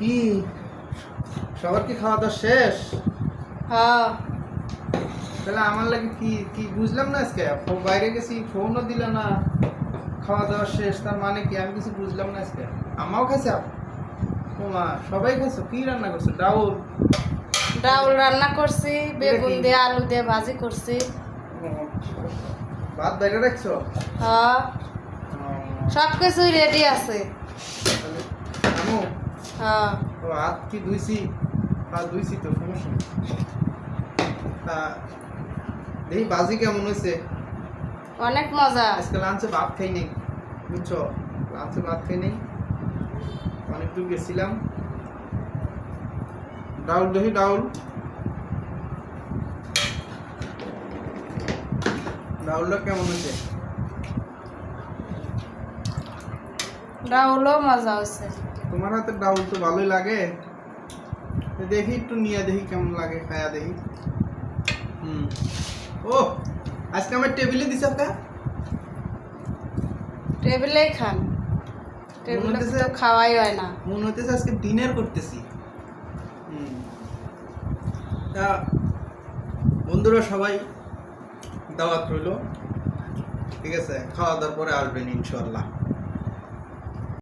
কি? সবার কি খাওয়া দাওয়া শেষ? হ্যাঁ। তাহলে আমার লাগে কি কি বুঝলাম না আজকে? বাইরে গেছি ফোনও দিল না। খাওয়া দাওয়া শেষ তার মানে কি? আমি কিছু বুঝলাম না আজকে। আমাও খাইছে? মা সবাই খাইছো? কি রান্না করছ? ডাউল। ডাউল রান্না করছি বেগুন দিয়ে আলু দিয়ে ভাজি করছি। ভাত বাইরে রাখছো? হ্যাঁ। সব কিছুই রেডি আছে। হ্যাঁ। হাত কি ধুইছি হাত ধুইছি তো সমস্যা নেই। তা দেখি বাজি কেমন হয়েছে? অনেক মজা। আজকে লাঞ্চে ভাত খাই নেই বুঝছ? লাঞ্চে ভাত খাই নেই। অনেক দূর গেছিলাম। ডাউল দেখি ডাউল। ডাউলটা কেমন হয়েছে? ডাউলও মজা হয়েছে। তোমার হাতে ডাউল তো ভালোই লাগে। দেখি একটু নিয়ে দেখি কেমন লাগে খায়া দেখি। হুম। ও আজকে আমার টেবিলে দিছ কা টেবিলেই খান। টেবিলে তো খাওয়াই হয় না। মনে হইতেছে আজকে ডিনার করতেছি। হুম। তা বন্ধুরা সবাই দাওয়াত রইল। ঠিক আছে খাওয়া দাওয়ার পরে আসবেন ইনশাল্লাহ